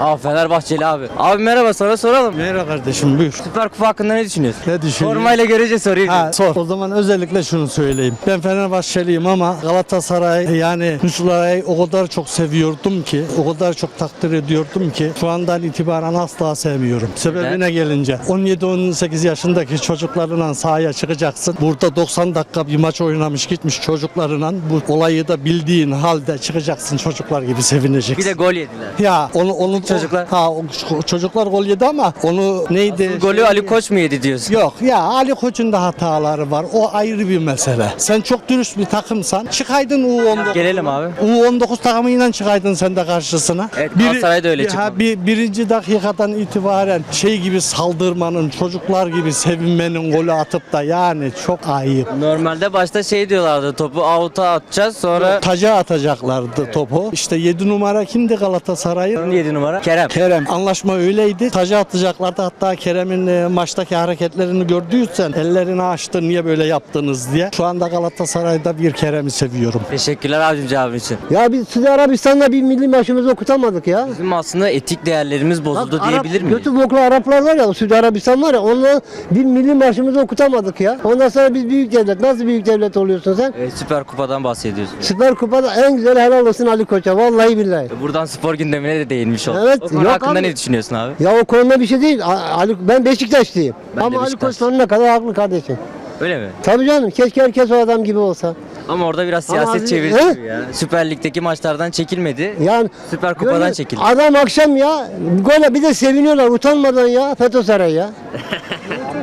Aa Fenerbahçeli abi. Abi merhaba sana soralım. Merhaba kardeşim buyur. Süper Kupa hakkında ne düşünüyorsun? Ne düşünüyorsun? Formayla görece soruyu. Ha, sor. O zaman özellikle şunu söyleyeyim. Ben Fenerbahçeliyim ama Galatasaray yani Nusra'yı o kadar çok seviyordum ki, o kadar çok takdir ediyordum ki şu andan itibaren asla sevmiyorum. Sebebine gelince 17-18 yaşındaki çocuklarla sahaya çıkacaksın. Burada 90 dakika bir maç oynamış gitmiş çocuklarla bu olayı da bildiğin halde çıkacaksın çocuklar gibi sevineceksin. Bir de gol yediler. ya onu onu Çocuklar? ha o, çocuklar gol yedi ama onu neydi? Golü Ali Koç mu yedi diyorsun? Yok ya Ali Koç'un da hataları var. O ayrı bir mesele. Sen çok dürüst bir takımsan çıkaydın U19. Gelelim abi. U19 takımıyla çıkaydın sen de karşısına. Evet, Galatasaray da öyle çıkmadı. ha, bir, birinci dakikadan itibaren şey gibi saldırmanın, çocuklar gibi sevinmenin golü atıp da yani çok ayıp. Normalde başta şey diyorlardı topu out'a atacağız sonra Taca atacaklardı topu. İşte 7 numara kimdi Galatasaray'ın? 7 numara Kerem. Kerem. Anlaşma öyleydi. Taca atacaklardı. Hatta Kerem'in e, maçtaki hareketlerini gördüysen ellerini açtı niye böyle yaptınız diye. Şu anda Galatasaray'da bir Kerem'i seviyorum. Teşekkürler abicim cevabın için. Ya biz Suudi Arabistan'da bir milli maçımızı okutamadık ya. Bizim aslında etik değerlerimiz bozuldu Bak, diyebilir miyiz? Götü boklu Araplar var ya Suudi Arabistan var ya onunla bir milli maçımızı okutamadık ya. Ondan sonra biz büyük devlet. Nasıl büyük devlet oluyorsun sen? Evet, Süper Kupa'dan bahsediyorsun. Süper Kupa'da en güzel helal olsun Ali Koç'a. Vallahi billahi. Buradan spor gündemine de değinmiş olduk. Evet, o konu yok hakkında abi. ne düşünüyorsun abi? Ya o konuda bir şey değil. Ali, ben Beşiktaşlıyım. Ben Ama Ali Beşiktaş. Koç sonuna kadar haklı kardeşim. Öyle mi? Tabii canım. Keşke herkes o adam gibi olsa. Ama orada biraz siyaset abi- çevirdi He? ya. Süper Lig'deki maçlardan çekilmedi. Yani Süper Kupa'dan Gönül, çekildi. Adam akşam ya golle bir de seviniyorlar utanmadan ya Sarayı ya.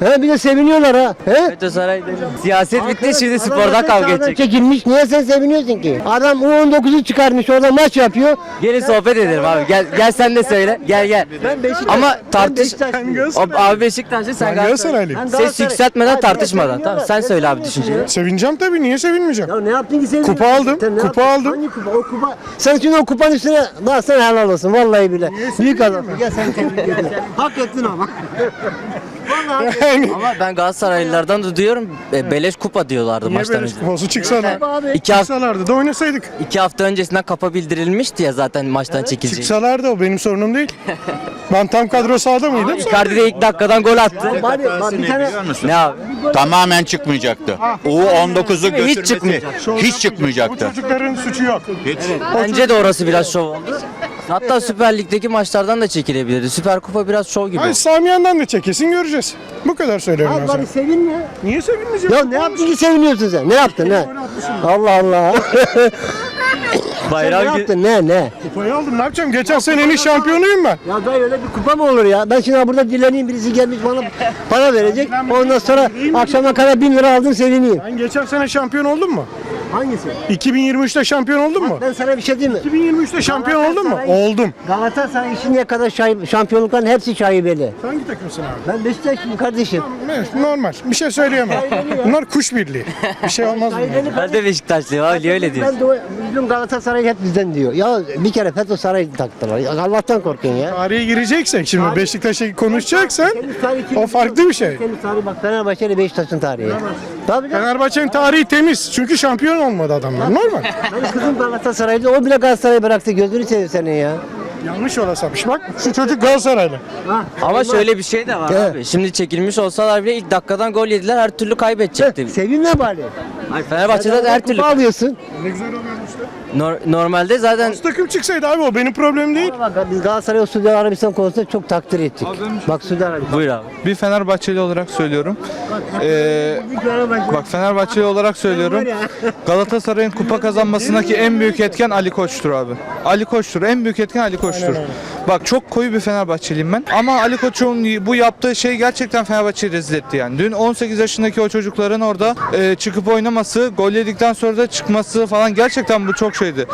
He bir de seviniyorlar ha. He? FETÖ Saray'da siyaset bitti şimdi sporda kavga edecek. Çekilmiş. Niye sen seviniyorsun ki? Adam U19'u çıkarmış orada maç yapıyor. Gelin sohbet edelim abi. Gel gel sen de söyle. Gel gel. Ben Beşiktaş. Ama tartış. Abi, abi Beşiktaşlı sen Galatasaray. Ben Ses Galatasaray- yükseltmeden tartışmadan. Tamam sen söyle abi düşünceni. Sevineceğim tabii niye sevinmeyeceğim? Ya ne yaptın ki sen? Kupa aldım, Sen ne kupa yaptın? aldım. Hangi kupa? O kupa. Sen şimdi o kupanın üstüne daha sen helal olsun vallahi bile. Büyük adam. Gel sen tebrik. Hak ettin ama. Ettin. Ama ben Galatasaraylılardan da duyuyorum e, beleş kupa diyorlardı Niye maçtan böyle önce. kupası çıksana? İki, hafta, Çıksalardı da oynasaydık. iki hafta öncesinden kapa bildirilmişti ya zaten maçtan çekileceği. Çıksalardı o benim sorunum değil. Ben tam kadro sahada mıydım? Icardi de ilk dakikadan gol attı. Bari, bak bir tane Ne abi? Tamamen çıkmayacaktı. U19'u Hiç götürmesi çıkmayacak. hiç Bu çıkmayacaktı. çocukların suçu yok. Bence de orası biraz şov oldu. Hatta Süper Lig'deki maçlardan da çekilebilirdi. Süper Kupa biraz şov gibi Ay oldu. Samiyen'den de çekesin göreceğiz. Bu kadar söylüyorum ben Abi sana. bari sevinme. Niye sevinmeyeceğim? Ya ne yaptın ki seviniyorsun sen? Ne yaptın ne? Allah Allah. ne Bayram gün- yaptın ne ne? Kupayı aldım ne yapacağım? Geçen senenin şampiyonuyum ben. Ya dayı öyle bir kupa mı olur ya? Ben şimdi burada dileneyim birisi gelmiş bana para verecek. Ondan sonra akşama kadar bin lira aldım sevineyim. Ben geçen sene şampiyon oldum mu? Hangisi? 2023'te şampiyon oldum mu? Ben sana bir şey diyeyim mi? 2023'te şampiyon oldum mu? Galatasaray- Oldum. Galatasaray şimdiye kadar şahip, şampiyonlukların hepsi şaibeli. Hangi takımsın abi? Ben Beşiktaşlıyım kardeşim. Evet, normal. Bir şey söyleyemem. Bunlar kuş birliği. Bir şey olmaz mı? Şaibeli Ben de Beşiktaşlıyım abi niye öyle diyorsun? Ben de bizim Galatasaray hep bizden diyor. Ya bir kere FETÖ Sarayı taktılar. Ya Allah'tan korkun ya. Tarihe gireceksek şimdi Beşiktaş'ı konuşacaksan o farklı bir şey. Temiz tarih bak Fenerbahçe ile Beşiktaş'ın tarihi. Tabii canım. Fenerbahçe'nin tarihi temiz. Çünkü şampiyon olmadı adamlar. Normal. Benim kızım Galatasaray'da o bile Galatasaray'ı bıraktı. Gözünü seveyim senin ya. Yanlış olasaymış. Bak şu çocuk Galatasaraylı. Ama şöyle bir şey de var Evet. abi. Şimdi çekilmiş olsalar bile ilk dakikadan gol yediler her türlü kaybedecekti. Sevinme bari. Hayır, Fenerbahçe'de de her türlü. Kupa alıyorsun. Ne güzel oluyor işte. Nor- normalde zaten Takım çıksaydı abi o benim problemim değil. Bak biz Galatasaray o Suudi Arabistan konusunda çok takdir ettik. Bak Suudi Arabistan. buyur abi. Bir Fenerbahçeli olarak söylüyorum. Ee, bak Fenerbahçeli olarak söylüyorum. Galatasaray'ın kupa kazanmasındaki en büyük etken Ali Koç'tur abi. Ali Koç'tur. En büyük etken Ali Koç'tur. Bak çok koyu bir Fenerbahçeliyim ben. Ama Ali Koç'un bu yaptığı şey gerçekten Fenerbahçe'yi rezil etti yani. Dün 18 yaşındaki o çocukların orada e, çıkıp oynaması, gol yedikten sonra da çıkması falan gerçekten bu çok şeydi.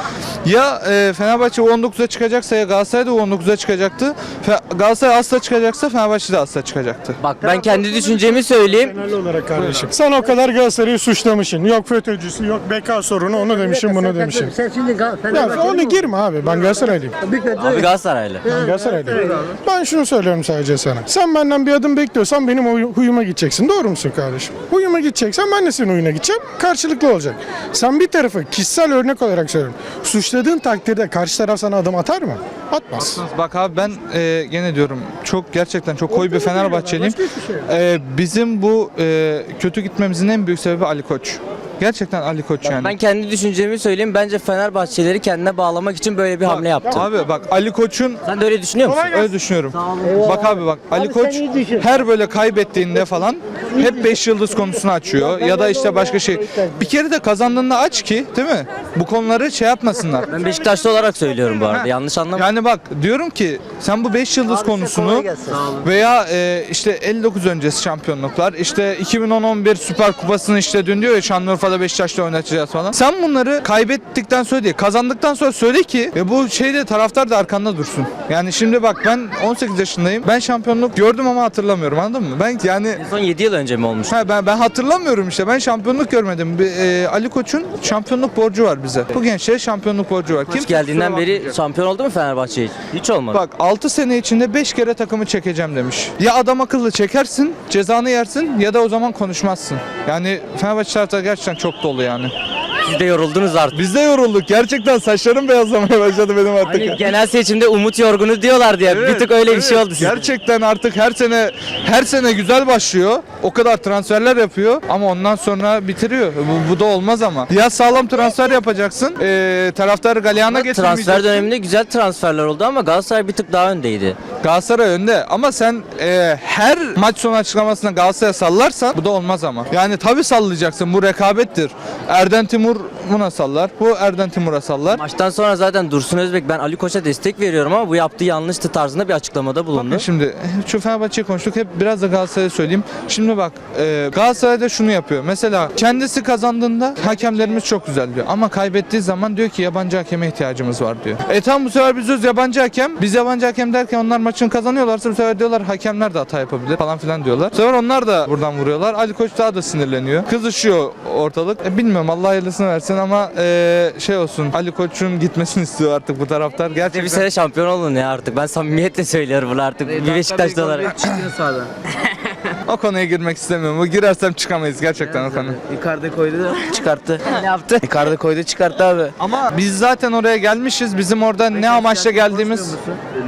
Ya e, Fenerbahçe U19'a çıkacaksa ya Galatasaray da U19'a çıkacaktı. Fe- Galatasaray asla çıkacaksa Fenerbahçe de asla çıkacaktı. Bak ben kendi düşüncemi söyleyeyim. Fenerli olarak kardeşim. Sen o kadar Galatasaray'ı suçlamışsın. Yok FETÖ'cüsü, yok beka sorunu, onu demişim, bunu demişim. Sen şimdi Ya onu girme abi. Ben Galatasaraylıyım. Bir FETÖ- Abi Galatasaraylı. Ben Galatasaraylıyım. Ben şunu söylüyorum sadece sana. Sen benden bir adım bekliyorsan benim huy- huyuma gideceksin. Doğru musun kardeşim? Huyuma gideceksen ben de senin huyuna gideceğim. Karşılıklı olacak. Sen bir tarafı kişisel örnek olarak. Söylüyorum. Suçladığın takdirde karşı taraf sana adım atar mı? Atmaz. Bak abi ben e, gene diyorum çok gerçekten çok koyu bir Fenerbahçeliyim. E, bizim bu e, kötü gitmemizin en büyük sebebi Ali Koç. Gerçekten Ali Koç yani. Ben kendi düşüncemi söyleyeyim. Bence Fenerbahçeleri kendine bağlamak için böyle bir hamle yaptı. Abi bak Ali Koç'un Sen de öyle düşünüyor musun? öyle düşünüyorum. Bak abi bak Ali Koç her böyle kaybettiğinde falan hep 5 yıldız konusunu açıyor ya da işte başka şey. Bir kere de kazandığında aç ki değil mi? Bu konuları şey yapmasınlar. Ben Beşiktaşlı olarak söylüyorum bu arada. Yanlış anlama. Yani bak diyorum ki sen bu 5 yıldız konusunu veya e, işte 59 öncesi şampiyonluklar işte 2010-11 Süper Kupası'nı işte dün diyor ya Şanlıurfa'da Beşiktaş'ta oynatacağız falan. Sen bunları kaybettikten sonra değil kazandıktan sonra söyle ki ve bu şeyde taraftar da arkanda dursun. Yani şimdi bak ben 18 yaşındayım. Ben şampiyonluk gördüm ama hatırlamıyorum anladın mı? Ben yani Son 7 yıl önce mi olmuş? Ha, ben ben hatırlamıyorum işte. Ben şampiyonluk görmedim. Bir, e, Ali Koç'un şampiyonluk borcu var bize. Bu gençlere şampiyonluk borcu var. Koç Kimse geldiğinden kusura beri bakmayacak. şampiyon oldu mu Fenerbahçe hiç? Hiç olmadı. Bak 6 sene içinde 5 kere takımı çekeceğim demiş. Ya adam akıllı çekersin, cezanı yersin ya da o zaman konuşmazsın. Yani Fenerbahçe taraftarı gerçekten çok dolu yani. Siz de yoruldunuz artık. Biz de yorulduk. Gerçekten saçlarım beyazlamaya başladı benim artık. Hani genel seçimde umut yorgunu diyorlar diye. bir tık öyle bir şey oldu sizde. Gerçekten artık her sene her sene güzel başlıyor. O kadar transferler yapıyor ama ondan sonra bitiriyor. Bu, bu da olmaz ama. Ya sağlam transfer yapacaksın. Ee, taraftarı galeyana getirmeyeceksin. Transfer döneminde güzel transferler oldu ama Galatasaray bir tık daha öndeydi. Galatasaray önde ama sen e, her maç sonu açıklamasında Galatasaray'a sallarsan bu da olmaz ama. Yani tabii sallayacaksın bu rekabettir. Erden Timur buna sallar. Bu Erden Timur'a sallar. Maçtan sonra zaten Dursun Özbek ben Ali Koç'a destek veriyorum ama bu yaptığı yanlıştı tarzında bir açıklamada bulundu. Şimdi şu Fenerbahçe'yi konuştuk. Hep biraz da Galatasaray'a söyleyeyim. Şimdi bak e, Galatasaray'da şunu yapıyor. Mesela kendisi kazandığında hakemlerimiz çok güzel diyor. Ama kaybettiği zaman diyor ki yabancı hakeme ihtiyacımız var diyor. E tam bu sefer biz diyoruz yabancı hakem. Biz yabancı hakem derken onlar maçını kazanıyorlarsa bu sefer diyorlar hakemler de hata yapabilir falan filan diyorlar. Bu sefer onlar da buradan vuruyorlar. Ali Koç daha da sinirleniyor. Kızışıyor ortalık. E, bilmiyorum Allah hayırlısını versin ama e, şey olsun Ali Koç'un gitmesini istiyor artık bu taraftar. Bir Gerçekten. sene şampiyon olun ya artık. Ben samimiyetle söylüyorum bunu artık. Bir Beşiktaşlı olarak. O konuya girmek istemiyorum. O girersem çıkamayız gerçekten o konu. Icardi koydu da Çıkarttı. ne yaptı? Icardi koydu çıkarttı abi. Ama biz zaten oraya gelmişiz. Bizim orada ne amaçla geldiğimiz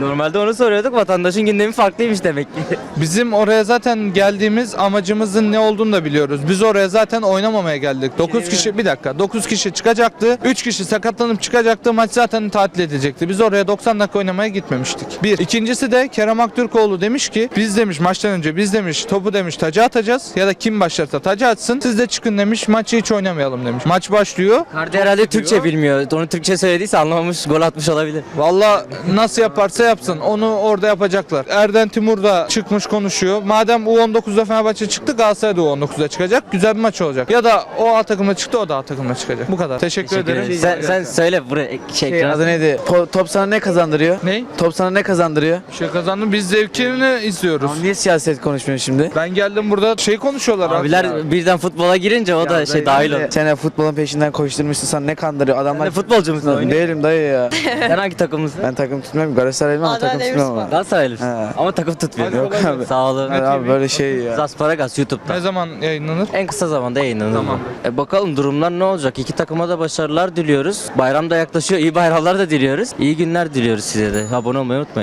Normalde onu soruyorduk. Vatandaşın gündemi farklıymış demek ki. bizim oraya zaten geldiğimiz amacımızın ne olduğunu da biliyoruz. Biz oraya zaten oynamamaya geldik. 9 kişi bir dakika. 9 kişi çıkacaktı. 3 kişi sakatlanıp çıkacaktı. Maç zaten tatil edecekti. Biz oraya 90 dakika oynamaya gitmemiştik. Bir. İkincisi de Kerem Aktürkoğlu demiş ki biz demiş maçtan önce biz demiş topu demiş taca atacağız ya da kim başlarsa taca atsın. Siz de çıkın demiş. Maçı hiç oynamayalım demiş. Maç başlıyor. Kardi herhalde Türkçe bilmiyor. Onu Türkçe söylediyse anlamamış, gol atmış olabilir. Valla nasıl yaparsa yapsın onu orada yapacaklar. Erden Timur da çıkmış konuşuyor. Madem U19'da Fenerbahçe çıktı Galatasaray da U19'da çıkacak. Güzel bir maç olacak. Ya da o A takımla çıktı o da A takımla çıkacak. Bu kadar. Teşekkür, Teşekkür ederim. ederim. Sen, sen söyle buraya şey, Şey, adı neydi? Po- top sana ne kazandırıyor? Ne? Top sana ne kazandırıyor? Bir şey kazandım. Biz zevkini izliyoruz. Ama niye siyaset konuşmuyorsun şimdi? Ben geldim burada şey konuşuyorlar. Abiler birden futbola girince o da şey dahil oldu. Sen de futbolun peşinden koşturmuşsun sana ne kandırıyor adamlar. Sen de futbolcu musun? Oynuyor. Değilim dayı ya. Sen hangi takımlısın? Ben takım tutmuyorum. Galatasaraylıyım ama Adana takım tutmuyorum ama. Galatasaraylısın. He. Ama takım tutmuyor. Yok abi. Sağ olun. Hadi abi böyle şey ya. Zasparagas YouTube'da. Ne zaman yayınlanır? En kısa zamanda yayınlanır. Tamam. E bakalım durumlar ne olacak? İki takıma da başarılar diliyoruz. Bayram da yaklaşıyor. İyi bayramlar da diliyoruz. İyi günler diliyoruz size de. Abone olmayı unutmayın.